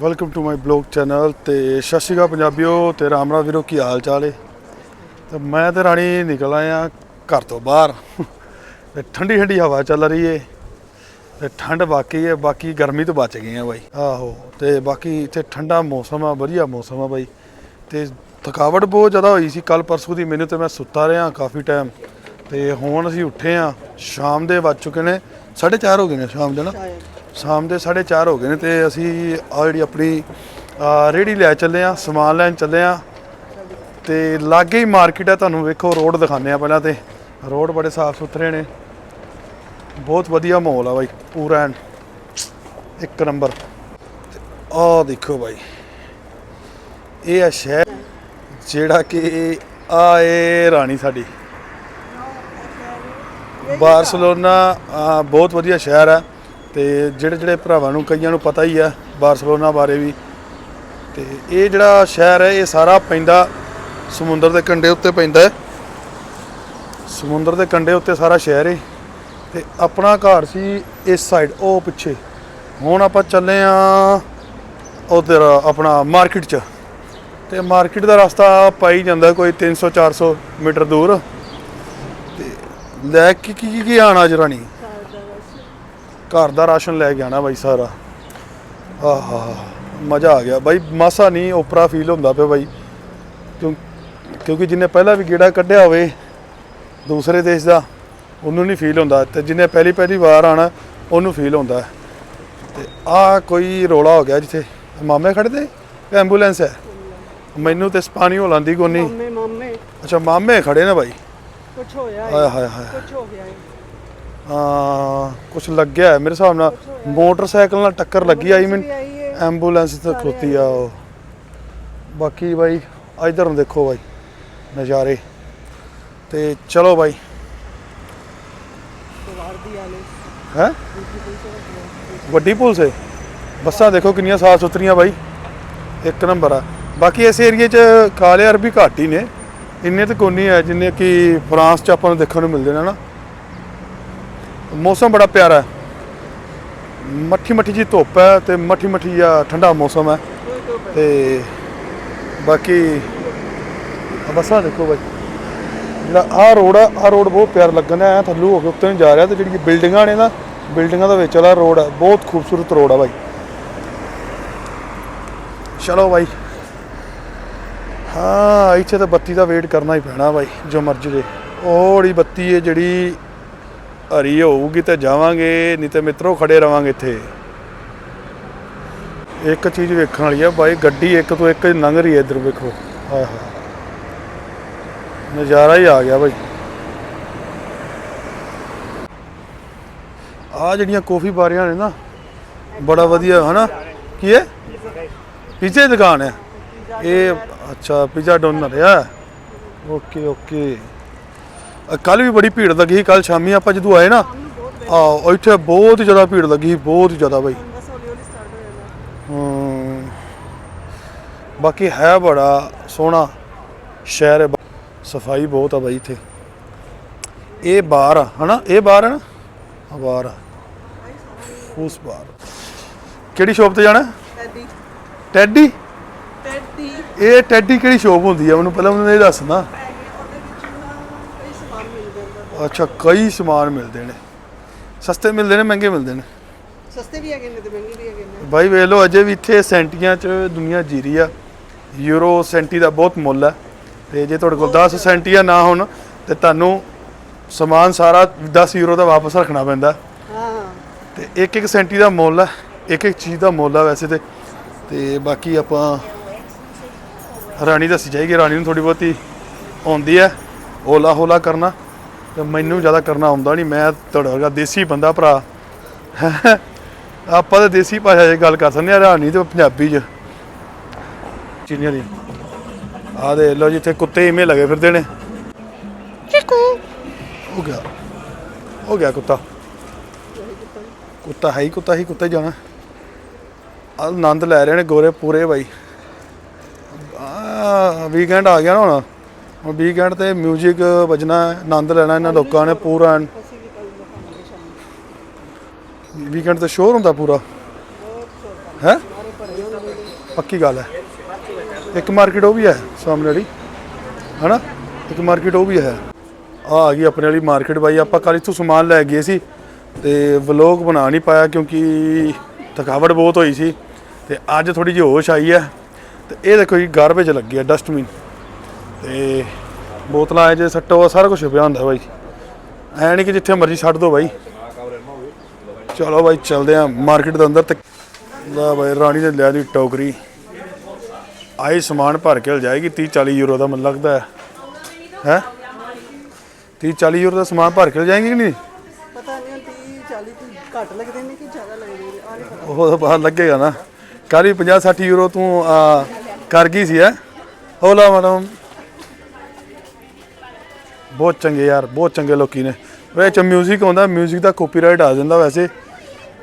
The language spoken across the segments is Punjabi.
Welcome to my blog channel ਤੇ ਸਤਿ ਸ਼੍ਰੀ ਅਕਾਲ ਪੰਜਾਬੀਓ ਤੇ ਰਾਮ ਰਾਮ ਵੀਰੋ, ਕੀ ਹਾਲ ਚਾਲ ਏ? ਤੇ ਮੈਂ ਤੇ ਰਾਣੀ ਨਿਕਲ ਆਇਆ ਘਰ ਤੋਂ ਬਾਹਰ। ਤੇ ਠੰਡੀ ਠੰਡੀ ਹਵਾ ਚੱਲ ਰਹੀ ਏ। ਤੇ ਠੰਡ ਬਾਕੀ ਏ, ਬਾਕੀ ਗਰਮੀ ਤੋਂ ਬਚ ਗਏ ਆ ਬਾਈ। ਆਹੋ, ਤੇ ਬਾਕੀ ਇੱਥੇ ਠੰਡਾ ਮੌਸਮ ਆ, ਵਧੀਆ ਮੌਸਮ ਆ ਬਾਈ। ਤੇ ਥਕਾਵਟ ਬਹੁਤ ਜ਼ਿਆਦਾ ਹੋਈ ਸੀ ਕੱਲ ਪਰਸੋਂ ਦੀ ਮੈਨੂੰ ਤੇ ਮੈਂ ਸੁੱਤਾ ਰਿਹਾ ਕਾਫੀ ਟਾਈਮ ਤੇ ਹੁਣ ਅਸੀਂ ਉੱਠੇ ਆ, ਸ਼ਾਮ ਦੇ ਵੱਜ ਚੁੱਕੇ ਨੇ 4:30 ਹੋ ਗਏ ਨੇ ਸ਼ਾਮ ਦੇ ਨਾ। ਸ਼ਾਮ ਦੇ 4:30 ਹੋ ਗਏ ਨੇ ਤੇ ਅਸੀਂ ਆ ਜਿਹੜੀ ਆਪਣੀ ਰੇਹੜੀ ਲੈ ਚੱਲੇ ਆ ਸਮਾਨ ਲੈਣ ਚੱਲੇ ਆ ਤੇ ਲਾਗੇ ਹੀ ਮਾਰਕੀਟ ਹੈ ਤੁਹਾਨੂੰ ਵੇਖੋ ਰੋਡ ਦਿਖਾਉਂਦੇ ਆ ਪਹਿਲਾਂ ਤੇ। ਰੋਡ ਬੜੇ ਸਾਫ਼ ਸੁਥਰੇ ਨੇ। ਬਹੁਤ ਵਧੀਆ ਮਾਹੌਲ ਆ ਬਾਈ ਪੂਰਾ ਐਨ। ਇੱਕ ਨੰਬਰ। ਆਹ ਦੇਖੋ ਬਾਈ। ਇਹ ਆ ਸ਼ਹਿਰ ਜਿਹੜਾ ਕਿ ਆ ਏ ਰਾਣੀ ਸਾਡੀ। ਬਾਰਸਲੋਨਾ ਆ, ਬਹੁਤ ਵਧੀਆ ਸ਼ਹਿਰ ਹੈ। ਤੇ ਜਿਹੜੇ ਜਿਹੜੇ ਭਰਾਵਾਂ ਨੂੰ ਕਈਆਂ ਨੂੰ ਪਤਾ ਹੀ ਆ ਬਾਰਸਲੋਨਾ ਬਾਰੇ ਵੀ, ਤੇ ਇਹ ਜਿਹੜਾ ਸ਼ਹਿਰ ਹੈ, ਇਹ ਸਾਰਾ ਪੈਂਦਾ ਸਮੁੰਦਰ ਦੇ ਕੰਢੇ ਉੱਤੇ ਪੈਂਦਾ ਹੈ। ਸਮੁੰਦਰ ਦੇ ਕੰਢੇ ਉੱਤੇ ਸਾਰਾ ਸ਼ਹਿਰ ਹੈ ਤੇ ਆਪਣਾ ਘਰ ਸੀ ਇਸ ਸਾਈਡ ਉਹ ਪਿੱਛੇ। ਹੁਣ ਆਪਾਂ ਚੱਲੇ ਆ ਉਧਰ ਆਪਣਾ ਮਾਰਕੀਟ 'ਚ। ਤੇ ਮਾਰਕੀਟ ਦਾ ਰਸਤਾ ਪਾਈ ਜਾਂਦਾ ਕੋਈ 300 400 ਮੀਟਰ ਦੂਰ। ਤੇ ਲੈ ਕੇ ਕੀ ਕੀ ਕੀ ਆਣਾ ਜਰਾਣੀ ਘਰ ਦਾ ਰਾਸ਼ਨ ਲੈ ਕੇ ਆਣਾ ਬਾਈ ਸਾਰਾ। ਆਹਾ ਮਜ਼ਾ ਆ ਗਿਆ। ਬਾਈ ਮਾਸਾ ਨਹੀਂ ਓਪਰਾ ਫੀਲ ਹੁੰਦਾ ਪਿਆ ਬਾਈ। ਕਿਉਂ ਕਿਉਂਕਿ ਜਿੰਨੇ ਪਹਿਲਾਂ ਵੀ ਗੇੜਾ ਕੱਢਿਆ ਹੋਵੇ ਦੂਸਰੇ ਦੇਸ਼ ਦਾ ਉਹਨੂੰ ਨਹੀਂ ਫੀਲ ਹੁੰਦਾ। ਤੇ ਜਿੰਨੇ ਪਹਿਲੀ ਪਹਿਲੀ ਵਾਰ ਆਣਾ ਉਹਨੂੰ ਫੀਲ ਹੁੰਦਾ। ਤੇ ਆ ਕੋਈ ਰੋਲਾ ਹੋ ਗਿਆ ਜਿੱਥੇ? ਮਾਮੇ ਖੜੇ ਤੇ ਕਿ ਐਂਬੂਲੈਂਸ ਹੈ। ਮੈਨੂੰ ਤੇ ਸਪਾਨੀ ਹੋ ਲਾਂਦੀ ਕੋਨੀ ਮਾਮੇ ਮਾਮੇ। ਅੱਛਾ ਮਾਮੇ ਖੜੇ ਨੇ ਬਾਈ। ਕੁਛ ਹੋਇਆ ਹਾਏ ਹਾਏ ਹਾਏ। ਕੁਛ ਹੋ ਗਿਆ। ਹਾਂ ਕੁਝ ਲੱਗਿਆ ਹੈ ਮੇਰੇ ਹਿਸਾਬ ਨਾਲ। ਮੋਟਰਸਾਈਕਲ ਨਾਲ ਟੱਕਰ ਲੱਗੀ ਆਈ ਮੀਨ ਵੀ ਆਈ ਏ। ਐਂਬੂਲੈਂਸ ਤੇ ਖੋਤੀ ਆ ਉਹ। ਬਾਕੀ ਬਾਈ, ਇਧਰ ਨੂੰ ਦੇਖੋ ਬਾਈ, ਨਜ਼ਾਰੇ। ਤੇ ਚਲੋ ਬਾਈ। ਬਾਹਰ ਹੈ? ਵੱਡੀ ਪੁਲ ਸੇ ਬੱਸਾਂ ਦੇਖੋ ਕਿੰਨੀਆਂ ਸਾਫ਼ ਸੁਥਰੀਆਂ ਬਾਈ। ਇੱਕ ਨੰਬਰ ਆ। ਬਾਕੀ ਇਸ ਏਰੀਏ 'ਚ ਕਾਲੇ ਅਰਬੀ ਘੱਟ ਹੀ ਨੇ। ਇੰਨੇ ਤਾਂ ਕੋਨੀ ਹੈ, ਜਿੰਨੇ ਕਿ ਫਰਾਂਸ 'ਚ ਆਪਾਂ ਨੂੰ ਦੇਖਣ ਨੂੰ ਮਿਲਦੇ ਨੇ ਨਾ ਮੌਸਮ ਬੜਾ ਪਿਆਰਾ ਹੈ। ਮੱਠੀ ਮੱਠੀ ਜੀ ਧੁੱਪ ਹੈ ਤੇ ਮੱਠੀ ਮੱਠੀ ਜਿਹਾ ਠੰਡਾ ਮੌਸਮ ਹੈ। ਤੇ ਬਾਕੀ ਆਹ ਬੱਸਾਂ ਦੇਖੋ ਬਾਈ। ਜਿਹੜਾ ਆਹ ਰੋਡ ਆ, ਆਹ ਰੋਡ ਬਹੁਤ ਪਿਆਰਾ ਲੱਗਣ ਆ ਥੱਲੂ ਹੋ ਕੇ ਉੱਤੇ ਨੂੰ ਜਾ ਰਿਹਾ ਤੇ ਜਿਹੜੀ ਬਿਲਡਿੰਗਾਂ ਨੇ ਨਾ, ਬਿਲਡਿੰਗਾਂ ਦਾ ਵਿੱਚ ਵਾਲਾ ਰੋਡ ਹੈ। ਬਹੁਤ ਖੂਬਸੂਰਤ ਰੋਡ ਹੈ ਬਾਈ। ਚਲੋ ਬਾਈ। ਹਾਂ, ਇੱਥੇ ਤਾਂ ਬੱਤੀ ਦਾ ਵੇਟ ਕਰਨਾ ਹੀ ਪੈਣਾ ਬਾਈ, ਜੋ ਮਰਜ਼ੀ ਦੇ। ਉਹੜੀ ਬੱਤੀ ਹੈ ਜਿਹੜੀ ਹਰੀ ਹੋਊਗੀ ਤਾਂ ਜਾਵਾਂਗੇ, ਨਹੀਂ ਤਾਂ ਮਿੱਤਰੋ ਖੜੇ ਰਵਾਂਗੇ ਇੱਥੇ। ਇੱਕ ਚੀਜ਼ ਵੇਖਣ ਵਾਲੀ ਆ ਬਾਈ, ਗੱਡੀ ਇੱਕ ਤੋਂ ਇੱਕ ਲੰਘ ਰਹੀ ਹੈ ਇੱਧਰ ਵੇਖੋ। ਆਹ ਨਜ਼ਾਰਾ ਹੀ ਆ ਗਿਆ ਬਾਈ। ਆ ਜਿਹੜੀਆਂ ਕਾਫੀ ਬਾਰੀਆਂ ਨੇ ਨਾ, ਬੜਾ ਵਧੀਆ, ਹਨਾ? ਕੀ ਹੈ ਪੀਜ਼ੇ ਦੀ ਦੁਕਾਨ ਹੈ ਇਹ, ਅੱਛਾ, ਪੀਜ਼ਾ ਡੋਨਰ ਆ। Okay okay. ਕੱਲ ਵੀ ਬੜੀ ਭੀੜ ਲੱਗੀ ਕੱਲ ਸ਼ਾਮੀ ਆਪਾਂ ਜਦੋਂ ਆਏ ਨਾ ਆ ਇੱਥੇ ਬਹੁਤ ਜ਼ਿਆਦਾ ਭੀੜ ਲੱਗੀ ਸੀ, ਬਹੁਤ ਜ਼ਿਆਦਾ ਬਾਈ। ਬਾਕੀ ਹੈ ਬੜਾ ਸੋਹਣਾ ਸ਼ਹਿਰ ਹੈ ਸਫ਼ਾਈ ਬਹੁਤ ਆ ਬਾਈ ਇੱਥੇ। ਇਹ ਬਾਰ ਆ ਹਨਾ? ਇਹ ਬਾਰ ਹੈ ਨਾ? ਆ ਬਾਰ ਆ। ਉਸ ਬਾਰ ਕਿਹੜੀ ਸ਼ੋਪ ਤੇ ਜਾਣਾ? ਟੈਡੀ। ਟੈਡੀ? ਟੈਡੀ। ਇਹ ਟੈਡੀ ਕਿਹੜੀ ਸ਼ੋਪ ਹੁੰਦੀ ਆ? ਮੈਨੂੰ ਪਹਿਲਾਂ ਮੈਨੂੰ ਇਹ ਦੱਸਣਾ ਪੈ ਗਏ ਉਹਦੇ ਵਿੱਚ ਨਾ ਕਈ ਸਮਾਨ ਮਿਲ ਜਾਂਦਾ ਅੱਛਾ ਕਈ ਸਮਾਨ ਮਿਲਦੇ ਨੇ। ਸਸਤੇ ਮਿਲਦੇ ਨੇ ਮਹਿੰਗੇ ਮਿਲਦੇ ਨੇ। ਸਸਤੇ ਵੀ ਹੈਗੇ ਨੇ ਤੇ ਮਹਿੰਗੇ ਵੀ ਹੈਗੇ ਨੇ। ਬਾਈ ਵੇਖ ਲਓ ਅਜੇ ਵੀ ਇੱਥੇ ਸੈਂਟੀਆਂ 'ਚ ਦੁਨੀਆ ਜੀ ਰਹੀ ਆ। ਯੂਰੋ ਸੈਂਟੀ ਦਾ ਬਹੁਤ ਮੁੱਲ ਹੈ ਤੇ ਜੇ ਤੁਹਾਡੇ ਕੋਲ 10 ਸੈਂਟੀਆਂ ਨਾ ਹੋਣ ਤੇ ਤੁਹਾਨੂੰ ਸਮਾਨ ਸਾਰਾ 10 ਯੂਰੋ ਦਾ ਵਾਪਸ ਰੱਖਣਾ ਪੈਂਦਾ। ਹਾਂ। ਤੇ ਇੱਕ ਇੱਕ ਸੈਂਟੀ ਦਾ ਮੁੱਲ ਹੈ ਇੱਕ ਇੱਕ ਚੀਜ਼ ਦਾ ਮੁੱਲ ਹੈ ਵੈਸੇ ਤੇ। ਤੇ ਬਾਕੀ ਆਪਾਂ ਰਾਣੀ ਦੱਸੀ ਜਾਏਗੀ ਰਾਣੀ ਨੂੰ ਥੋੜੀ ਬਹੁਤੀ ਆਉਂਦੀ ਹੈ ਓਲਾ ਹੋਲਾ ਕਰਨਾ। ਤੇ ਮੈਨੂੰ ਜ਼ਿਆਦਾ ਕਰਨਾ ਆਉਂਦਾ ਨਹੀਂ ਮੈਂ ਤੁਹਾਡਾ ਵਰਗਾ ਦੇਸੀ ਬੰਦਾ ਭਰਾ। ਆਪਾਂ ਤਾਂ ਦੇਸੀ ਭਾਸ਼ਾ 'ਚ ਗੱਲ ਕਰ ਸਕਦੇ ਆ ਰਾਣੀ ਤੇ ਪੰਜਾਬੀ 'ਚ। ਚੀਨੀਆਂ ਦੀ। ਆ ਦੇ ਲੋ ਜਿੱਥੇ ਕੁੱਤੇ ਇਵੇਂ ਲੱਗੇ ਫਿਰਦੇ ਨੇ। ਚਿਕੂ ਹੋ ਗਿਆ। ਹੋ ਗਿਆ ਕੁੱਤਾ। ਕੁੱਤਾ ਹੈ ਹੀ ਕੁੱਤਾ ਹੀ ਕੁੱਤਾ ਜਾਣਾ। ਆਨੰਦ ਲੈ ਰਹੇ ਨੇ ਗੋਰੇ ਪੂਰੇ ਬਾਈ। ਆ ਵੀਕਐਂਡ ਆ ਗਿਆ ਨਾ ਹੁਣ। ਵੀਕਐਂਡ ਤੇ 뮤직 ਵੱਜਣਾ ਹੈ, ਆਨੰਦ ਲੈਣਾ ਇਹਨਾਂ ਲੋਕਾਂ ਨੇ ਪੂਰਾ ਅਸੀਂ ਵੀ ਕੱਲ ਦਿਖਾਵਾਂਗੇ ਸ਼ਾਮ ਨੂੰ ਵੀਕਐਂਡ ਤੇ ਸ਼ੋਰ ਹੁੰਦਾ ਪੂਰਾ। ਬਹੁਤ ਹੈ? ਪੱਕੀ ਗੱਲ ਹੈ। ਇੱਕ ਮਾਰਕੀਟ ਉਹ ਵੀ ਹੈ ਸਾਹਮਣੇ ਵਾਲੀ। ਹਨਾ? ਇੱਕ ਮਾਰਕੀਟ ਉਹ ਵੀ ਹੈ। ਆ ਆ ਗਈ ਆਪਣੇ ਵਾਲੀ ਮਾਰਕੀਟ ਬਾਈ। ਆਪਾਂ ਕੱਲ ਇੱਥੋਂ ਸਮਾਨ ਲੈ ਗਏ ਸੀ ਤੇ ਵਲੋਗ ਬਣਾ ਨਹੀਂ ਪਾਇਆ ਕਿਉਂਕਿ ਥਕਾਵਟ ਬਹੁਤ ਹੋਈ ਸੀ ਤੇ ਅੱਜ ਥੋੜੀ ਜਿਹੀ ਹੋਸ਼ ਆਈ ਹੈ। ਤੇ ਇਹ ਦੇਖੋ ਜੀ ਗਾਰਬੇਜ ਲੱਗੀ ਹੈ ਡਸਟਬਿਨ ਤੇ ਬੋਤਲਾਂ ਐ ਜੇ ਸੱਟੋ ਸਾਰਾ ਕੁਝ ਪਿਆ ਹੁੰਦਾ ਬਾਈ। ਐ ਨਹੀਂ ਕਿ ਜਿੱਥੇ ਮਰਜ਼ੀ ਛੱਡ ਦੋ ਬਾਈ। ਚਲੋ ਬਾਈ ਚੱਲਦੇ ਆ ਮਾਰਕੀਟ ਦੇ ਅੰਦਰ ਤੇ ਲਾ ਬਾਈ ਰਾਣੀ ਨੇ ਲਿਆ ਦੀ ਟੋਕਰੀ। ਆਈ ਸਮਾਨ ਭਰ ਕੇ ਜਾਏਗੀ 30 40 ਯੂਰੋ ਦਾ ਮੈਨੂੰ ਲੱਗਦਾ ਹੈ। ਹੈ? 30 40 ਯੂਰੋ ਦਾ ਸਮਾਨ ਭਰ ਕੇ ਜਾਏਗੀ ਕਿ ਨਹੀਂ? ਪਤਾ ਨਹੀਂ 30 40 ਤੋਂ ਘੱਟ ਲੱਗਦੇ ਨੇ ਕਿ ਜ਼ਿਆਦਾ ਲੱਗਦੇ ਨੇ ਆ ਨਹੀਂ ਪਤਾ। ਉਹ ਤਾਂ ਬਾਹਰ ਲੱਗੇਗਾ ਨਾ। ਵੀ 50 60 ਯੂਰੋ ਤੂੰ ਕਰ ਗਈ ਸੀ ਹੈ? ਹੋਲਾ ਮੈਡਮ ਬਹੁਤ ਚੰਗੇ ਯਾਰ ਬਹੁਤ ਚੰਗੇ ਲੋਕੀ ਨੇ ਵਿੱਚ 뮤직 ਆਉਂਦਾ 뮤직 ਦਾ ਕਾਪੀਰਾਈਟ ਆ ਜਾਂਦਾ ਵੈਸੇ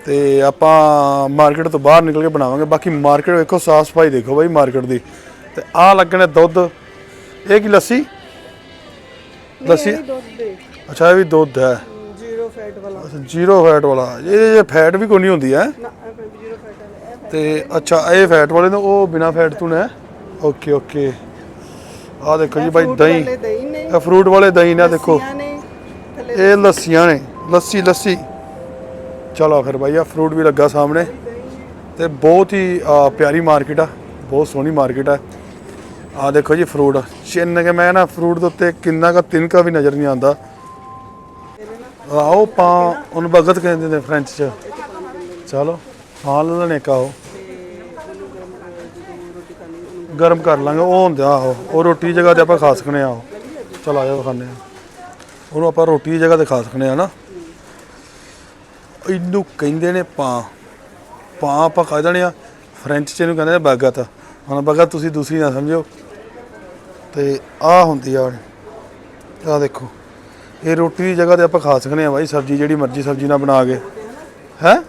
ਤੇ ਆਪਾਂ ਮਾਰਕੀਟ ਤੋਂ ਬਾਹਰ ਨਿਕਲ ਕੇ ਬਣਾਵਾਂਗੇ ਬਾਕੀ ਮਾਰਕੀਟ ਵੇਖੋ ਸਾਫ ਸਫਾਈ ਦੇਖੋ ਬਾਈ ਮਾਰਕੀਟ ਦੀ ਤੇ ਆ ਲੱਗਣੇ ਦੁੱਧ ਇਹ ਕੀ ਲੱਸੀ ਲੱਸੀ ਇਹ ਵੀ ਦੁੱਧ ਦੇ ਅੱਛਾ ਇਹ ਵੀ ਦੁੱਧ ਹੈ ਜ਼ੀਰੋ ਫੈਟ ਵਾਲਾ ਜ਼ੀਰੋ ਫੈਟ ਵਾਲਾ ਇਹ ਫੈਟ ਵੀ ਕੋਈ ਨਹੀਂ ਹੁੰਦੀ ਹੈ ਨਾ ਜ਼ੀਰੋ ਫੈਟ ਵਾਲਾ ਇਹ ਤੇ ਅੱਛਾ ਇਹ ਫੈਟ ਵਾਲੇ ਨੇ ਉਹ ਬਿਨਾ ਫੈਟ ਤੋਂ ਨੇ ਓਕੇ ਓਕੇ ਆ ਦੇਖੋ ਜੀ ਬਾਈ fruit ਦਹੀਂ ਵਾਲੇ ਦਹੀਂ ਨੇ ਇਹ ਫਰੂਟ ਵਾਲੇ ਦਹੀਂ ਨੇ ਦੇਖੋ। ਲੱਸੀਆਂ ਨੇ ਥੱਲੇ ਇਹ ਲੱਸੀਆਂ ਨੇ। ਲੱਸੀ ਲੱਸੀ। ਚਲੋ ਫਿਰ ਬਾਈ ਆ ਫਰੂਟ ਵੀ ਲੱਗਾ ਸਾਹਮਣੇ। ਤੇ ਬਹੁਤ ਹੀ ਪਿਆਰੀ ਮਾਰਕੀਟ ਆ। ਬਹੁਤ ਸੋਹਣੀ ਮਾਰਕੀਟ ਆ। ਆ ਦੇਖੋ ਜੀ ਫਰੂਟ ਚਿੰਨ ਕੇ ਮੈਂ ਨਾ ਫਰੂਟ ਦੇ ਉੱਤੇ ਕਿੰਨਾ ਕਾ ਤਿੰਨਕਾ ਵੀ ਨਜ਼ਰ ਨਹੀਂ ਆਉਂਦਾ। ਆਓ ਪਾ ਉਹਨੂੰ ਭਗਤ ਕਹਿੰਦੇ ਨੇ ਫ੍ਰੈਂਚ ਚ। ਚਲੋ ਹਾਂ ਲੈ ਲੈਣੇ ਕਾ ਉਹ। ਗਰਮ ਕਰ ਲਾਂਗੇ। ਉਹ ਹੁੰਦਾ ਆਹੋ। ਉਹ ਰੋਟੀ ਦੀ ਜਗ੍ਹਾ ਤੇ ਆਪਾਂ ਖਾ ਸਕਨੇ ਆ ਉਹ। ਚਲ ਆ ਜਾਓ ਖਾਣੇ ਆ ਉਹਨੂੰ ਆਪਾਂ ਰੋਟੀ ਦੀ ਜਗ੍ਹਾ ਤੇ ਖਾ ਸਕਨੇ ਆ ਨਾ। ਇਹਨੂੰ ਕਹਿੰਦੇ ਨੇ ਪਾਂ। ਪਾਂ ਆਪਾਂ ਖਾ ਜਾਣੇ ਆ। ਫ੍ਰੈਂਚ ਚ ਇਹਨੂੰ ਕਹਿੰਦੇ ਨੇ ਬਗਤ। ਹੁਣ ਬਗਤ ਤੁਸੀਂ ਦੂਸਰੀ ਨਾ ਸਮਝਿਓ ਤੇ ਆ ਹੁੰਦੀ ਆ। ਆ ਦੇਖੋ। ਇਹ ਰੋਟੀ ਦੀ ਜਗ੍ਹਾ ਤੇ ਆਪਾਂ ਖਾ ਸਕਨੇ ਆ ਬਾਈ। ਸਬਜ਼ੀ ਜਿਹੜੀ ਮਰਜ਼ੀ ਸਬਜ਼ੀ ਨਾਲ ਬਣਾ ਕੇ। ਹੈ?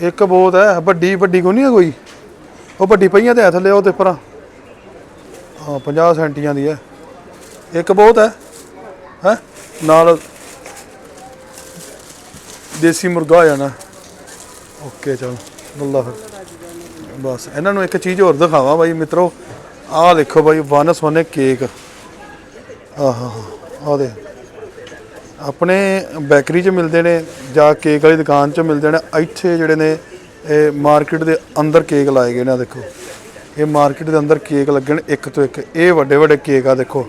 ਇੱਕ ਬਹੁਤ ਹੈ। ਵੱਡੀ ਵੱਡੀ ਕੋਈ ਨਹੀਂ ਹੈ ਕੋਈ। ਉਹ ਵੱਡੀ ਪਈਆਂ ਤੇ ਹੈ ਥੱਲੇ, ਉਹ ਤੇ ਪਰਾਂ ਹਾਂ 50 ਸੈਂਟੀਆਂ ਦੀ ਹੈ। ਇੱਕ ਬਹੁਤ ਹੈ ਹੈ? ਨਾਲ ਦੇਸੀ ਮੁਰਗਾ ਆ ਜਾਣਾ। ਓਕੇ, ਚਲੋ ਬੱਲਾ ਫਿਰ ਬਸ, ਇਹਨਾਂ ਨੂੰ ਇੱਕ ਚੀਜ਼ ਹੋਰ ਦਿਖਾਵਾਂ ਬਾਈ, ਮਿੱਤਰੋ। ਆਹ ਦੇਖੋ ਬਾਈ, ਵਨ ਸੋਨੇ ਕੇਕ। ਆਹਾ, ਆਹ ਦੇ ਆਪਣੇ ਬੇਕਰੀ 'ਚ ਮਿਲਦੇ ਨੇ, ਜਾਂ ਕੇਕ ਵਾਲੀ ਦੁਕਾਨ 'ਚ ਮਿਲਦੇ ਨੇ, ਇੱਥੇ ਜਿਹੜੇ ਨੇ, ਇਹ ਮਾਰਕੀਟ ਦੇ ਅੰਦਰ ਕੇਕ ਲਾਏ ਗਏ ਨੇ ਦੇਖੋ। ਇਹ ਮਾਰਕੀਟ ਦੇ ਅੰਦਰ ਕੇਕ ਲੱਗੇ ਇੱਕ ਤੋਂ ਇੱਕ। ਇਹ ਵੱਡੇ ਵੱਡੇ ਕੇਕ ਆ, ਦੇਖੋ।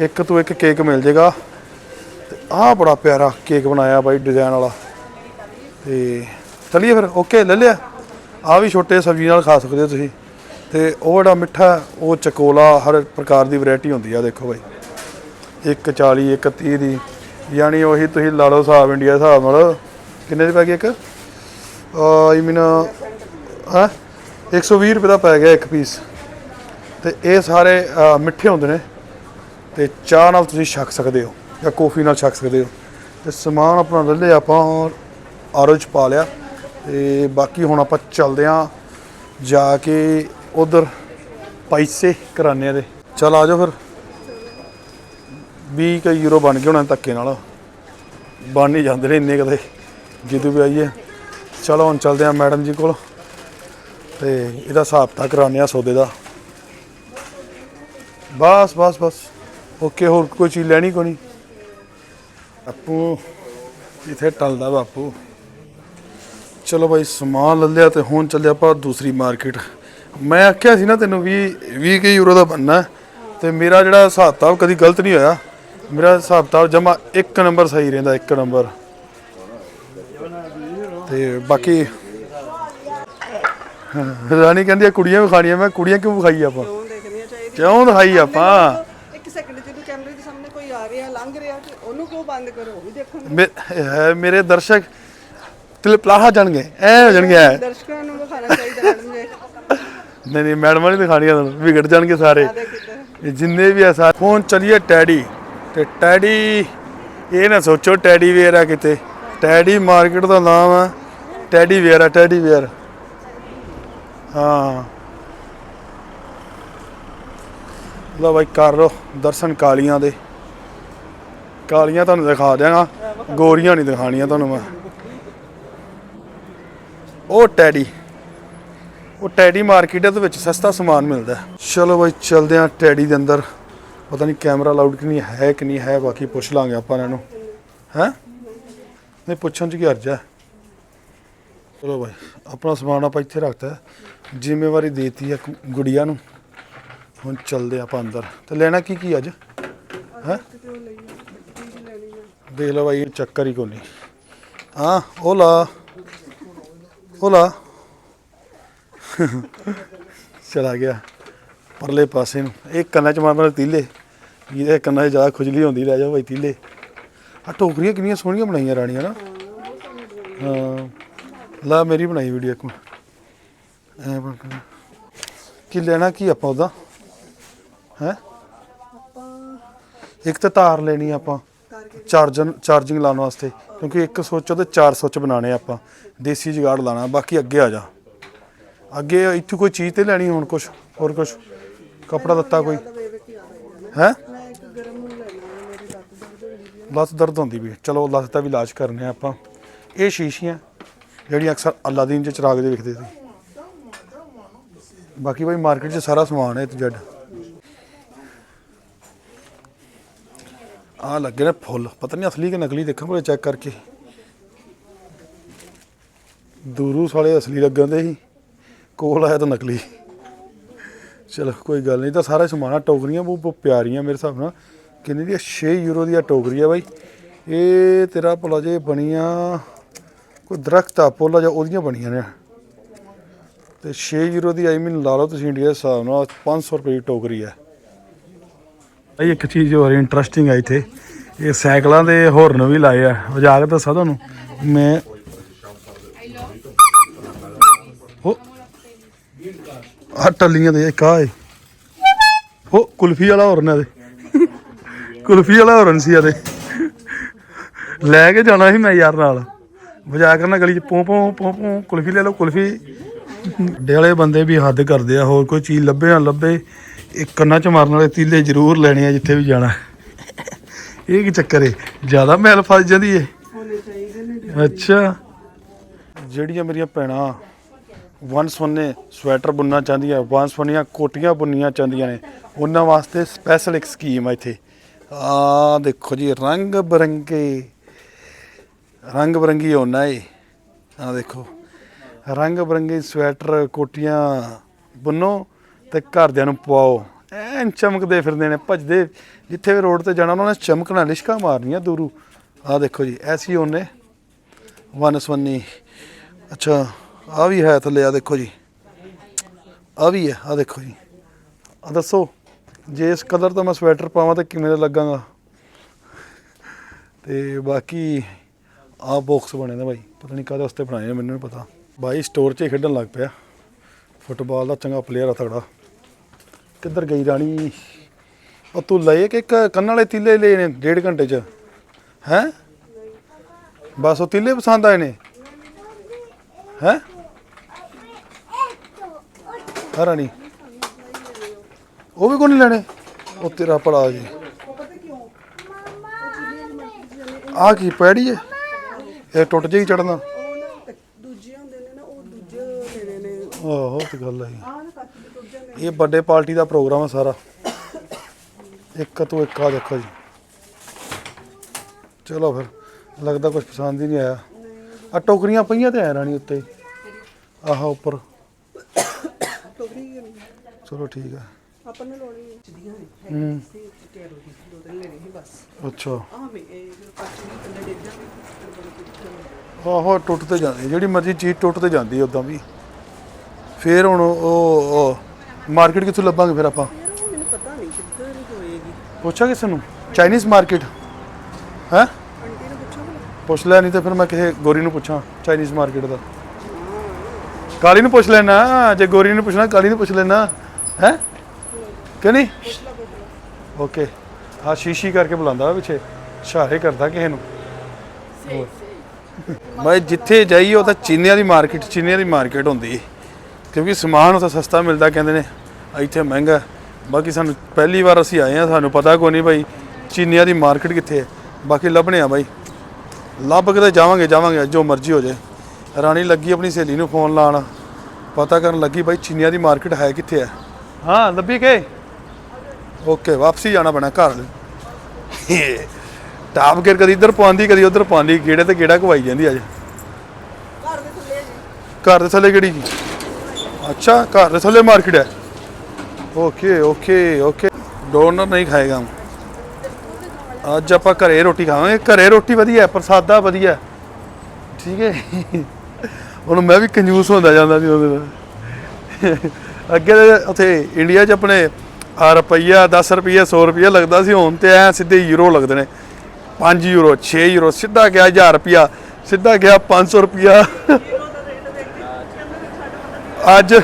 ਇੱਕ ਤੋਂ ਇੱਕ ਕੇਕ ਮਿਲ ਜੇਗਾ। ਤੇ ਆਹ ਬੜਾ ਪਿਆਰਾ ਕੇਕ ਬਣਾਇਆ ਬਾਈ ਡਿਜ਼ਾਈਨ ਵਾਲਾ। ਤੇ ਚਲਿਏ ਫਿਰ, ਓਕੇ, ਲੈ ਲਿਆ। ਆ ਵੀ ਛੋਟੇ ਸਬਜ਼ੀ ਨਾਲ ਖਾ ਸਕਦੇ ਹੋ ਤੁਸੀਂ। ਤੇ ਉਹ ਜਿਹੜਾ ਮਿੱਠਾ, ਉਹ ਚਕੋਲਾ, ਹਰ ਪ੍ਰਕਾਰ ਦੀ ਵੈਰਾਈਟੀ ਹੁੰਦੀ ਆ, ਦੇਖੋ ਬਾਈ। ਇੱਕ 40 ਇੱਕ 30 ਦੀ। ਯਾਨੀ ਉਹੀ ਤੁਸੀਂ ਲਾ ਲਓ ਹਿਸਾਬ ਇੰਡੀਆ ਹਿਸਾਬ ਨਾਲ। ਕਿੰਨੇ ਦੀ ਪੈ ਗਈ ਇੱਕ? ਆਈ ਮੀਨ, ਹਾਂ? 120 ਰੁਪਏ ਦਾ ਪੈ ਗਿਆ ਇੱਕ ਪੀਸ। ਤੇ ਇਹ ਸਾਰੇ ਮਿੱਠੇ ਹੁੰਦੇ ਨੇ। ਤੇ ਚਾਹ ਨਾਲ ਤੁਸੀਂ ਛਕ ਸਕਦੇ ਹੋ ਜਾਂ ਕੌਫੀ ਨਾਲ ਛਕ ਸਕਦੇ ਹੋ। ਤੇ ਸਮਾਨ ਆਪਣਾ ਲੈ ਲਿਆ ਆਪਾਂ ਆਰੋ ਚ ਪਾ ਲਿਆ ਤੇ ਬਾਕੀ ਹੁਣ ਆਪਾਂ ਚੱਲਦੇ ਆਂ ਜਾ ਕੇ ਉਧਰ ਪੈਸੇ ਕਰਾਨੇ ਦੇ। ਚਲ ਆ ਜਾਓ ਫਿਰ। 20 ਕਈ ਯੂਰੋ ਬਣ ਗਏ ਹੋਣਾ ਧੱਕੇ ਨਾਲ। ਬਣ ਨਹੀਂ ਜਾਂਦੇ ਨੇ ਇੰਨੇ ਕਦੇ ਜਦੋਂ ਵੀ ਆਈਏ। ਚਲੋ ਹੁਣ ਚੱਲਦੇ ਆਂ ਮੈਡਮ ਜੀ ਕੋਲ। ਤੇ ਇਹਦਾ ਹਿਸਾਬ ਤਾਂ ਕਰਾਨੇ ਆ ਸੌਦੇ ਦਾ। ਬਸ ਬਸ ਬਸ। ਓਕੇ ਹੋਰ ਕੋਈ ਚੀਜ਼ ਲੈਣੀ ਕੋਈ? ਨਹੀਂ ਬਾਪੂ ਇੱਥੇ ਟਲਦਾ ਬਾਪੂ? ਚਲੋ ਭਾਈ ਸਮਾਨ ਲੈ ਲਿਆ ਤੇ ਹੁਣ ਚੱਲੇ ਆਪਾਂ ਦੂਸਰੀ ਮਾਰਕੀਟ। ਮੈਂ ਆਖਿਆ ਸੀ ਨਾ ਤੈਨੂੰ 20 20 ਕੇ ਯੂਰੋ ਦਾ ਬੰਨਾ ਤੇ ਮੇਰਾ ਜਿਹੜਾ ਹਿਸਾਬ ਕਿਤਾਬ ਕਦੀ ਗਲਤ ਨਹੀਂ ਹੋਇਆ। ਮੇਰਾ ਹਿਸਾਬ ਕਿਤਾਬ ਜਮਾ ਇੱਕ ਨੰਬਰ ਸਹੀ ਰਹਿੰਦਾ ਇੱਕ ਨੰਬਰ। ਤੇ ਬਾਕੀ ਰਾਣੀ ਕਹਿੰਦੀ ਆ ਕੁੜੀਆਂ ਵੀ ਖਾਣੀਆਂ ਮੈਂ ਕੁੜੀਆਂ ਕਿਉਂ ਖਾਈ ਆਪਾਂ? ਕਿਉਂ ਦੇਖਣੀਆਂ ਚਾਹੀਦੀਆਂ? ਕਿਉਂ ਦਿਖਾਈ ਆਪਾਂ ਇੱਕ ਸੈਕਿੰਡ ਜਦੋਂ ਕੈਮਰੇ ਦੇ ਸਾਹਮਣੇ ਕੋਈ ਆ ਰਿਹਾ ਲੰਘ ਰਿਹਾ ਤੇ ਉਹਨੂੰ ਕਿਉਂ ਬੰਦ ਕਰੋ? ਉਹ ਵੀ ਦੇਖਣ ਮੇ- ਹੈ ਮੇਰੇ ਦਰਸ਼ਕ ਤਿਲਪਲਾਹਾ ਜਾਣਗੇ ਐ ਹੋ ਜਾਣਗੇ ਐ। ਦਰਸ਼ਕਾਂ ਨੂੰ ਵਿਖਾਣਾ ਚਾਹੀਦਾ ਮੈਡਮ ਜੀ ਨਹੀਂ ਨਹੀਂ ਮੈਡਮਾਂ ਨਹੀਂ ਦਿਖਾਣੀਆਂ ਤੁਹਾਨੂੰ ਵਿਗੜ ਜਾਣਗੇ ਸਾਰੇ। ਕਿੱਦਾਂ ਇਹ ਜਿੰਨੇ ਵੀ ਆ ਸਾਰੇ ਹੁਣ ਚਲੀਏ ਟੈਡੀ ਤੇ ਟੈਡੀ ਇਹ ਨਾ ਸੋਚੋ ਟੈਡੀ ਵੇਅਰ ਆ ਕਿਤੇ। ਟੈਡੀ ਮਾਰਕੀਟ ਦਾ ਨਾਮ ਆ ਟੈਡੀ ਵੇਅਰ ਆ ਟੈਡੀ ਵੇਅਰ। ਹਾਂ। ਲਓ ਬਾਈ ਕਰ ਲਓ ਦਰਸ਼ਨ ਕਾਲੀਆਂ ਦੇ। ਕਾਲੀਆਂ ਤੁਹਾਨੂੰ ਦਿਖਾ ਦਿਆਂਗਾ। ਗੋਰੀਆਂ ਨਹੀਂ ਦਿਖਾਣੀਆਂ ਤੁਹਾਨੂੰ ਮੈਂ। ਉਹ ਟੈਡੀ। ਉਹ ਟੈਡੀ ਮਾਰਕੀਟ ਦੇ ਵਿੱਚ ਸਸਤਾ ਸਮਾਨ ਮਿਲਦਾ ਚਲੋ ਬਾਈ, ਚਲਦੇ ਆ ਟੈਡੀ ਦੇ ਅੰਦਰ। ਪਤਾ ਨਹੀਂ ਕੈਮਰਾ ਲਾਊਡ ਕਿ ਨਹੀਂ, ਹੈ ਕਿ ਨਹੀਂ, ਹੈ ਬਾਕੀ ਪੁੱਛ ਲਾਂਗੇ ਆਪਾਂ ਇਹਨਾਂ ਨੂੰ। ਹੈ? ਨਹੀਂ, ਪੁੱਛਣ ਚ ਕੀ ਹਰਜ ਹੈ? ਚਲੋ ਬਾਈ, ਆਪਣਾ ਸਮਾਨ ਆਪਾਂ ਇੱਥੇ ਰੱਖਤਾ ਜ਼ਿੰਮੇਵਾਰੀ ਦੇਤੀ ਹੈ ਕੁ- ਗੁੜੀਆ ਨੂੰ। ਹੁਣ ਚੱਲਦੇ ਆਪਾਂ ਅੰਦਰ। ਤੇ ਲੈਣਾ ਕੀ ਕੀ ਅੱਜ? ਹੈ ਤੇ ਉਹ ਲਈ ਚੀਜ਼ ਲੈਣੀ ਆ ਦੇਖ ਲਓ ਇਹ ਚੱਕਰ ਹੀ ਕੋਈ ਨਹੀਂ। ਹਾਂ ਲਾ। ਉਹ ਲਾ। ਚਲਾ ਗਿਆ। ਪਰਲੇ ਪਾਸੇ ਨੂੰ। ਇਹ ਕੰਨਾਂ ਚ ਮਾਰਨ ਵਾਲੇ ਤੀਲੇ। ਇਹਦੇ ਕੰਨਾਂ 'ਚ ਜ਼ਿਆਦਾ ਖੁਜਲੀ ਹੁੰਦੀ ਰਹਿ ਜਾ ਬਾਈ ਤੀਲੇ। ਆ ਟੋਕਰੀਆਂ ਕਿੰਨੀਆਂ ਸੋਹਣੀਆਂ ਬਣਾਈਆਂ ਰਾਣੀਆਂ ਨਾ। ਹਾਂ। ਲਾ ਮੇਰੀ ਬਣਾਈ ਵੀਡੀਓ ਇੱਕ ਐ ਬਣ ਕੇ। ਕੀ ਲੈਣਾ ਕੀ ਆਪਾਂ ਉਹਦਾ? ਹੈ? ਆਪਾਂ ਇੱਕ ਤਾਂ ਤਾਰ ਲੈਣੀ ਆਪਾਂ। ਚਾਰਜਰ ਚਾਰਜਿੰਗ ਲਾਉਣ ਵਾਸਤੇ, ਕਿਉਂਕਿ ਇੱਕ ਸੋਚ ਉਹਦੇ ਚਾਰ ਸੋਚ ਬਣਾਣੇ ਆਪਾਂ। ਦੇਸੀ ਜੁਗਾੜ ਲਾਣਾ ਬਾਕੀ ਅੱਗੇ ਆ ਜਾ। ਅੱਗੇ ਇੱਥੋਂ ਕੋਈ ਚੀਜ਼ ਤੇ ਲੈਣੀ ਹੁਣ ਕੁਝ ਹੋਰ ਕੁਝ ਕਪੜਾ ਦਿੱਤਾ ਕੋਈ? ਤਾਂ ਵੇਵੇ ਹੈ? ਲੱਤ ਦਰਦ ਹੁੰਦੀ ਵੀ, ਚਲੋ ਲੱਤ ਦਾ ਵੀ ਇਲਾਜ ਕਰਨੇ ਆ ਆਪਾਂ। ਇਹ ਸ਼ੀਸ਼ੀਆਂ, ਜਿਹੜੀਆਂ ਅਕਸਰ ਅਲਾਦੀਨ ਚ ਚਿਰਾਗ ਦੇ ਵਿਖਦੇ ਸੀ। ਬਾਕੀ ਭਾਈ ਮਾਰਕੀਟ 'ਚ ਸਾਰਾ ਸਮਾਨ ਹੈ ਤੇ ਜੱਡ। ਆ ਲੱਗੇ ਨੇ ਫੁੱਲ। ਪਤਾ ਨਹੀਂ ਅਸਲੀ ਕਿ ਨਕਲੀ, ਦੇਖਾਂ ਭਲੇ ਚੈੱਕ ਕਰਕੇ। ਦੂਰੂ ਸਾਲੇ ਅਸਲੀ ਲੱਗਣ ਦੇ ਸੀ। ਕੋਲ ਆਇਆ ਤਾਂ ਨਕਲੀ। ਚਲੋ ਕੋਈ ਗੱਲ ਨਹੀਂ ਤਾਂ ਸਾਰਾ ਸਮਾਨ ਆ, ਟੋਕਰੀਆਂ ਬਹੁਤ ਪਿਆਰੀਆਂ ਮੇਰੇ ਹਿਸਾਬ ਨਾਲ। ਕਿੰਨੀ ਦੀ 6 ਯੂਰੋ ਦੀ ਆ ਟੋਕਰੀ ਆ ਬਾਈ। ਇਹ ਤੇਰਾ ਭਲਾ ਜੇ ਬਣੀਆਂ, ਕੋਈ ਦਰਖਤ ਆ, ਪੋਲਾ ਜਾਂ ਉਹਦੀਆਂ ਬਣੀਆਂ ਨੇ। ਤੇ 6 ਯੂਰੋ ਦੀ, ਆਈ ਮੀਨ ਲਾ ਲਓ ਤੁਸੀਂ ਇੰਡੀਆ ਦੇ ਹਿਸਾਬ ਨਾਲ 500 ਰੁਪਏ ਦੀ ਟੋਕਰੀ ਆ। ਇਹ ਇੱਕ ਚੀਜ਼ ਹੋਰ ਇੰਟਰਸਟਿੰਗ ਆ ਇੱਥੇ। ਇਹ ਸਾਈਕਲਾਂ ਦੇ ਹੋਰਨ ਵੀ ਲਾਏ ਆ। ਵਜਾ ਕੇ ਦੱਸਾਂ ਤੁਹਾਨੂੰ। ਮੈਂ ਉਹ ਆ ਟੱਲੀਆਂ ਦੇ, ਇੱਕ ਆ ਏ। ਉਹ ਕੁਲਫੀ ਵਾਲਾ ਹੋਰਨ ਆ ਦੇ ਕੁਲਫੀ ਵਾਲਾ ਹੋਰਨ ਸੀ ਇਹਦੇ। ਲੈ ਕੇ ਜਾਣਾ ਸੀ ਮੈਂ ਯਾਰ ਨਾਲ। ਵਜਾ ਕਰਨਾ ਗਲੀ ਚ ਪੋਂ ਪੋਂ ਪੋਂ ਪੋਂ ਕੁਲਫੀ ਲੈ ਲਓ, ਕੁਲਫੀ। ਡੇ ਵਾਲੇ ਬੰਦੇ ਵੀ ਹੱਦ ਕਰਦੇ ਆ, ਹੋਰ ਕੋਈ ਚੀਜ਼ ਲੱਭੇ ਨਾ ਲੱਭੇ। ਇਹ ਕੰਨਾਂ ਚ ਮਾਰਨ ਵਾਲੇ ਤੀਲੇ ਜ਼ਰੂਰ ਲੈਣੇ ਆ ਜਿੱਥੇ ਵੀ ਜਾਣਾ। ਇਹ ਕੀ ਚੱਕਰ ਏ? ਜ਼ਿਆਦਾ ਮੈਲ ਫਸ ਜਾਂਦੀ ਏ। ਅੱਛਾ। ਜਿਹੜੀਆਂ ਮੇਰੀਆਂ ਭੈਣਾਂ ਵਨ ਸਵੰਨੇ ਸਵੈਟਰ ਬੁਣਨਾ ਚਾਹੁੰਦੀਆਂ, ਵਨ ਸਵੰਨੀਆਂ ਕੋਟੀਆਂ ਬੁਣਨੀਆਂ ਚਾਹੁੰਦੀਆਂ ਨੇ, ਉਹਨਾਂ ਵਾਸਤੇ ਸਪੈਸ਼ਲ ਇੱਕ ਸਕੀਮ ਆ ਇੱਥੇ। ਆ ਦੇਖੋ ਜੀ, ਰੰਗ ਬਰੰਗੇ। ਰੰਗ ਬਰੰਗੀ ਹੋਣਾ ਏ ਆ ਦੇਖੋ। ਰੰਗ ਬਰੰਗੇ ਸਵੈਟਰ ਕੋਟੀਆਂ ਬੁਣੋ ਤੇ ਘਰਦਿਆਂ ਨੂੰ ਪਵਾਓ ਐਨ ਚਮਕਦੇ ਫਿਰਦੇ ਨੇ, ਭੱਜਦੇ ਜਿੱਥੇ ਵੀ ਰੋਡ ਤੇ ਜਾਣਾ, ਉਹਨਾਂ ਨੇ ਚਮਕਣਾ, ਲਿਸ਼ਕਾ ਮਾਰਨੀਆਂ ਦੂਰੂ। ਆ ਦੇਖੋ ਜੀ ਐਸੀ ਉਹਨੇ ਵਨਸਵੰਨੀ ਅੱਛਾ ਆ ਵੀ ਹੈ ਥੱਲੇ ਆ ਦੇਖੋ ਜੀ। ਆ ਵੀ ਹੈ ਆ ਦੇਖੋ ਜੀ। ਆ ਦੱਸੋ, ਜੇ ਇਸ ਕਲਰ ਦਾ ਮੈਂ ਸਵੈਟਰ ਪਾਵਾਂ ਤਾਂ ਕਿਵੇਂ ਦਾ ਲੱਗਾਂਗਾ? ਤੇ ਬਾਕੀ ਆ ਬਾਕਸ ਬਣੇ ਨੇ ਭਾਈ ਪਤਾ ਨਹੀਂ ਕਾਹਦੇ ਵਾਸਤੇ ਬਣਾਏ ਨੇ, ਮੈਨੂੰ ਨਹੀਂ ਪਤਾ। ਬਾਈ ਸਟੋਰ 'ਚ ਹੀ ਖੇਡਣ ਲੱਗ ਪਿਆ। ਫੁੱਟਬਾਲ ਦਾ ਚੰਗਾ ਪਲੇਅਰ ਆ ਤਗੜਾ ਕਿੱਧਰ ਗਈ ਰਾਣੀ? ਉਹ ਤੂੰ ਲਏ ਕਿ ਇੱਕ ਕੰਨ ਵਾਲੇ ਤੀਲੇ ਲਏ ਨੇ ਡੇਢ ਘੰਟੇ 'ਚ? ਹੈ? ਬਸ ਉਹ ਤੀਲੇ ਪਸੰਦ ਆਏ ਨੇ? ਹੈ? ਹਰਾਣੀ ਉਹ ਵੀ ਨਹੀਂ ਲੈਣੇ? ਉਹ ਤੇਰਾ ਭਲਾ ਜੀ। ਆ ਕੀ ਪੈੜੀ ਏ? ਇਹ ਟੁੱਟ ਜਾਈ ਚੜਨਾ ਉਹ ਨਾ ਦੂਜੇ ਹੁੰਦੇ ਨੇ ਨਾ ਉਹ ਦੂਜੇ ਲੈਣੇ ਨੇ। ਆਹੋ ਤੇ ਗੱਲ ਹੈ ਆਹ ਨਾ ਕੱਚ ਦੇ ਟੁੱਟ ਜਾਂਦੇ ਇਹ ਵੱਡੇ ਪਾਰਟੀ ਦਾ ਪ੍ਰੋਗਰਾਮ ਹੈ ਸਾਰਾ। ਇੱਕ ਤੋਂ ਇੱਕ ਆ ਦੇਖੋ ਜੀ। ਚਲੋ ਫਿਰ, ਲੱਗਦਾ ਕੁਝ ਪਸੰਦ ਹੀ ਨਹੀਂ ਆਇਆ। ਆ ਟੋਕਰੀਆਂ ਪਈਆਂ ਤੇ ਐ ਰਾਣੀ ਉੱਤੇ। ਆਹ ਉੱਪਰ। ਚਲੋ ਠੀਕ ਹੈ ਆਪਾਂ ਨੇ ਲੋਣੀ ਹੈ। ਹੂੰ ਸੀ ਟੈਰੋ ਦੋ ਤਿੰਨ ਲੈਣੇ ਸੀ ਬਸ ਅੱਛਾ। ਆਹ ਵੀ ਇਹ ਜੋ ਕੱਚ ਦੀ ਥੱਲੇ ਆਹੋ ਟੁੱਟ ਤੇ ਜਾਂਦੀ ਜਿਹੜੀ ਮਰਜ਼ੀ ਚੀਜ਼ ਟੁੱਟ ਤੇ ਜਾਂਦੀ ਉਦਾਂ ਵੀ। ਫੇਰ ਹੁਣ ਉਹ ਮਾਰਕੀਟ ਕਿੱਥੋਂ ਲੱਭਾਂਗੇ ਫਿਰ ਆਪਾਂ? ਯਾਰ ਉਹ ਮੈਨੂੰ ਪਤਾ ਨਹੀਂ ਕਿੱਧਰ ਹੋਏਗੀ। ਪੁੱਛਾਂ ਕਿਸੇ ਨੂੰ? ਚਾਈਨੀਜ਼ ਮਾਰਕੀਟ ਹੈ? ਆਂਟੀ ਨੂੰ ਪੁੱਛੋ ਭਲਾ। ਪੁੱਛ ਲੈ ਨਹੀਂ ਤਾਂ ਫਿਰ ਮੈਂ ਕਿਸੇ ਗੋਰੀ ਨੂੰ ਪੁੱਛਾਂ ਚਾਈਨੀਜ਼ ਮਾਰਕੀਟ ਦਾ। ਕਾਲੀ ਨੂੰ ਪੁੱਛ ਲੈਣਾ ਜੇ ਗੋਰੀ ਨੂੰ ਪੁੱਛਣਾ ਕਾਲੀ ਨੂੰ ਪੁੱਛ ਲੈਣਾ। ਹੈ? ਕਿ ਨਹੀਂ? ਓਕੇ ਆ ਸ਼ੀਸ਼ੀ ਕਰਕੇ ਬੁਲਾਉਂਦਾ ਪਿੱਛੇ ਇਸ਼ਾਰੇ ਕਰਦਾ ਕਿਸੇ ਨੂੰ। ਮੈਂ ਜਿੱਥੇ ਜਾਈਏ ਉਹ ਤਾਂ ਚੀਨੀਆਂ ਦੀ ਮਾਰਕੀਟ ਚੀਨੀਆਂ ਦੀ ਮਾਰਕੀਟ ਹੁੰਦੀ। ਹੈ ਕਿਉਂਕਿ ਸਮਾਨ ਉੱਥੇ ਸਸਤਾ ਮਿਲਦਾ ਕਹਿੰਦੇ ਨੇ ਇੱਥੇ ਮਹਿੰਗਾ ਬਾਕੀ ਸਾਨੂੰ ਪਹਿਲੀ ਵਾਰ ਅਸੀਂ ਆਏ ਆ ਸਾਨੂੰ ਪਤਾ ਕੋਈ ਨਹੀਂ ਭਾਈ ਚੀਨੀਆਂ ਦੀ ਮਾਰਕੀਟ ਕਿੱਥੇ ਹੈ। ਬਾਕੀ ਲੱਭਣੇ ਆ ਬਾਈ। ਲੱਭ ਕੇ ਤੇ ਜਾਵਾਂਗੇ ਜਾਵਾਂਗੇ ਜੋ ਮਰਜ਼ੀ ਹੋ ਜਾਏ। ਰਾਣੀ ਲੱਗੀ ਆਪਣੀ ਸਹੇਲੀ ਨੂੰ ਫੋਨ ਲਾਣ ਪਤਾ ਕਰਨ ਲੱਗੀ ਬਾਈ ਚੀਨੀਆਂ ਦੀ ਮਾਰਕੀਟ ਹੈ ਕਿੱਥੇ ਹੈ? ਹਾਂ ਲੱਭੀ ਕੇ। ਓਕੇ ਵਾਪਸੀ ਜਾਣਾ ਪੈਣਾ ਘਰ। ਟਾਪ ਗੇਰ ਕਦੀ ਇੱਧਰ ਪਾਉਂਦੀ ਕਦੀ ਉੱਧਰ ਪਾਉਂਦੀ ਗੇੜੇ ਤੇ ਗੇੜਾ ਘਵਾਈ ਜਾਂਦੀ ਅੱਜ। ਘਰ ਦੇ ਥੱਲੇ ਜੀ। ਘਰ ਦੇ ਥੱਲੇ ਕਿਹੜੀ ਜੀ ਅੱਛਾ ਘਰ ਦੇ ਥੱਲੇ ਮਾਰਕੀਟ ਹੈ ਓਕੇ ਓਕੇ ਓਕੇ। ਡੋਨਰ ਨਹੀਂ ਖਾਏਗਾ ਅੱਜ ਆਪਾਂ ਘਰੇ ਰੋਟੀ ਖਾਵਾਂਗੇ। ਘਰੇ ਰੋਟੀ ਵਧੀਆ ਹੈ, ਪ੍ਰਸਾਦਾ ਵਧੀਆ ਹੈ। ਠੀਕ ਹੈ। ਹੁਣ ਮੈਂ ਵੀ ਕੰਜੂਸ ਹੁੰਦਾ ਜਾਂਦਾ ਸੀ ਉਹਦੇ ਨਾਲ। ਅੱਗੇ ਤੇ ਉੱਥੇ ਇੰਡੀਆ 'ਚ ਆਪਣੇ ਆ ਰੁਪਈਆ 10 ਰੁਪਈਆ 100 ਰੁਪਈਆ ਲੱਗਦਾ ਸੀ। ਹੁਣ ਤੇ ਐ ਸਿੱਧੇ ਯੂਰੋ ਲੱਗਦੇ ਨੇ। 5 ਯੂਰੋ 6 ਯੂਰੋ ਸਿੱਧਾ ਗਿਆ 1000 ਰੁਪਈਆ ਸਿੱਧਾ ਗਿਆ 500 ਰੁਪਈਆ। ਅੱਜ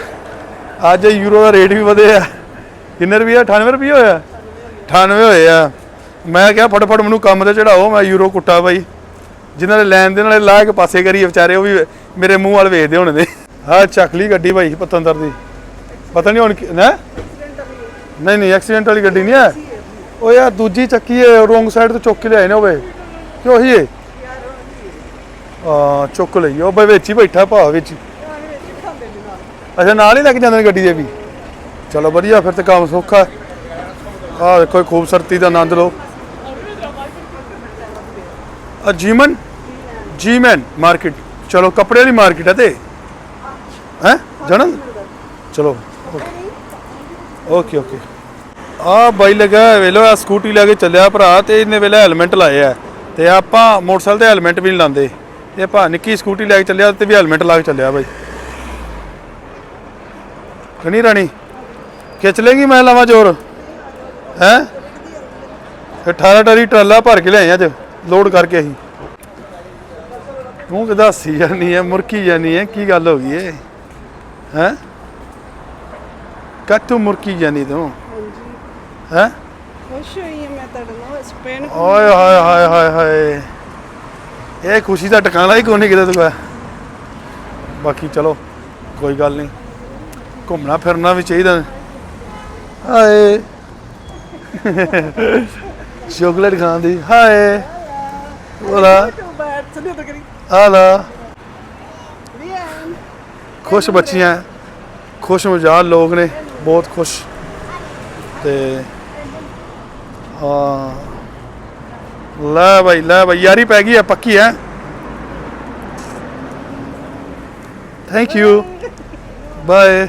ਅੱਜ ਯੂਰੋ ਦਾ ਰੇਟ ਵੀ ਵਧਿਆ ਕਿੰਨੇ ਰੁਪਏ 98 ਰੁਪਏ ਹੋਇਆ 98 ਹੋਏ ਆ। ਮੈਂ ਕਿਹਾ ਫਟਾਫਟ ਮੈਨੂੰ ਕੰਮ ਤੇ ਚੜਾਓ ਮੈਂ ਯੂਰੋ ਕੁੱਟਾ ਬਾਈ। ਜਿਨ੍ਹਾਂ ਦੇ ਲੈਣ ਦੇ ਨਾਲੇ ਲਾਹ ਕੇ ਪਾਸੇ ਕਰੀ ਵਿਚਾਰੇ, ਉਹ ਵੀ ਮੇਰੇ ਮੂੰਹ ਵੱਲ ਵੇਖਦੇ ਹੋਣੇ ਨੇ। ਹਾਂ ਚੱਕ ਲਈ ਗੱਡੀ ਬਾਈ, ਪਤੰਦਰ ਦੀ। ਪਤਾ ਨਹੀਂ ਹੁਣ ਨਾ ਨਹੀਂ ਨਹੀਂ, ਐਕਸੀਡੈਂਟ ਵਾਲੀ ਗੱਡੀ ਨਹੀਂ ਹੈ ਉਹ ਯਾਰ ਦੂਜੀ ਚੱਕੀ ਹੈ ਰੋਂਗ ਸਾਈਡ ਤੋਂ ਚੁੱਕ ਕੇ ਲਿਆਏ ਨੇ ਹੋਵੇ ਕਿ ਉਹੀ ਹੈ ਆ, ਚੁੱਕ ਲਈ। ਉਹ ਬਈ ਵਿੱਚ ਹੀ ਬੈਠਾ ਭਾ ਵਿੱਚ। ਹੀ। ਅੱਛਾ, ਨਾਲ ਹੀ ਲੈ ਕੇ ਜਾਂਦੇ ਨੇ ਗੱਡੀ ਦੇ ਵੀ। ਚਲੋ ਵਧੀਆ, ਫਿਰ ਤੇ ਕੰਮ ਸੌਖਾ ਆਹ ਦੇਖੋ ਇਹ ਖੂਬਸੂਰਤੀ ਦਾ ਆਨੰਦ ਲਓ। ਆ ਜੀਮਨ ਜੀਮਨ ਮਾਰਕੀਟ। ਚਲੋ, ਕੱਪੜੇ ਵਾਲੀ ਮਾਰਕੀਟ ਹੈ ਤੇ। ਹੈ ਜਣਨ ਚਲੋ, ਓਕੇ। ਓਕੇ ਆ ਬਾਈ ਲੱਗਾ ਵੇਲੋ ਆ ਸਕੂਟੀ ਲੈ ਕੇ ਚੱਲਿਆ ਭਰਾ ਤੇ ਇਹਨੇ ਵੇਲੇ ਹੈਲਮਟ ਲਾਏ ਆ। ਤੇ ਆਪਾਂ ਮੋਟਰਸਾਈਕਲ ਤੇ ਹੈਲਮਟ ਵੀ ਨਹੀਂ ਲਾਉਂਦੇ। ਇਹ ਭਾ ਨਿੱਕੀ ਸਕੂਟੀ ਲੈ ਕੇ ਚੱਲਿਆ ਤੇ ਵੀ ਹੈਲਮਟ ਲਾ ਕੇ ਚੱਲਿਆ ਬਾਈ। ਕਨੀ ਰਾਣੀ? ਖਿੱਚ ਲੇਗੀ ਮੈਂ ਲਾਵਾਂ ਜ਼ੋਰ? ਹੈ? 18 ਟਰੀ ਟਰਾਲਾ ਭਰ ਕੇ ਲਿਆਏ ਅੱਜ ਲੋਡ ਕਰਕੇ ਅਸੀਂ। ਤੂੰ ਕਿਦਾਂ ਹੱਸੀ ਜਾਨੀ ਹੈ ਮੁਰਕੀ ਜਾਨੀ ਹੈ ਕੀ ਗੱਲ ਹੋ ਗਈ ਏ? ਹੈ? ਕੱਤੂ ਮੁਰਕੀ ਜਾਨੀ ਤੂੰ? ਹੈ? ਖੁਸ਼ ਹੋਈ ਮੈਂ ਨਾਲ ਸਪੇਨ ਓਏ ਹਾਏ ਹਾਏ ਹਾਏ ਹਾਏ। ਇਹ ਖੁਸ਼ੀ ਦਾ ਟਿਕਾਣਾ ਹੀ ਕੋਈ ਨਹੀਂ ਕਿਤੇ ਤੂੰ ਬਾਕੀ ਚਲੋ ਕੋਈ ਗੱਲ ਨਹੀਂ। ਘੁੰਮਣਾ ਫਿਰਨਾ ਵੀ ਚਾਹੀਦਾ। ਹਾਏ। ਚਾਕਲੇਟ ਖਾਣ ਦੀ। ਹਾਏ। ਹੋਲਾ ਹਾਲਾ ਖੁਸ਼ ਬੱਚੀਆਂ। ਖੁਸ਼ ਮਜਾਲ ਲੋਕ ਨੇ। ਬਹੁਤ ਖੁਸ਼। ਤੇ ਹਾਂ। ਲੈ ਭਾਈ ਲੈ ਭਾਈ ਯਾਰੀ ਪੈ ਗਈ ਹੈ ਪੱਕੀ ਹੈ ਥੈਂਕ ਯੂ ਬਾਏ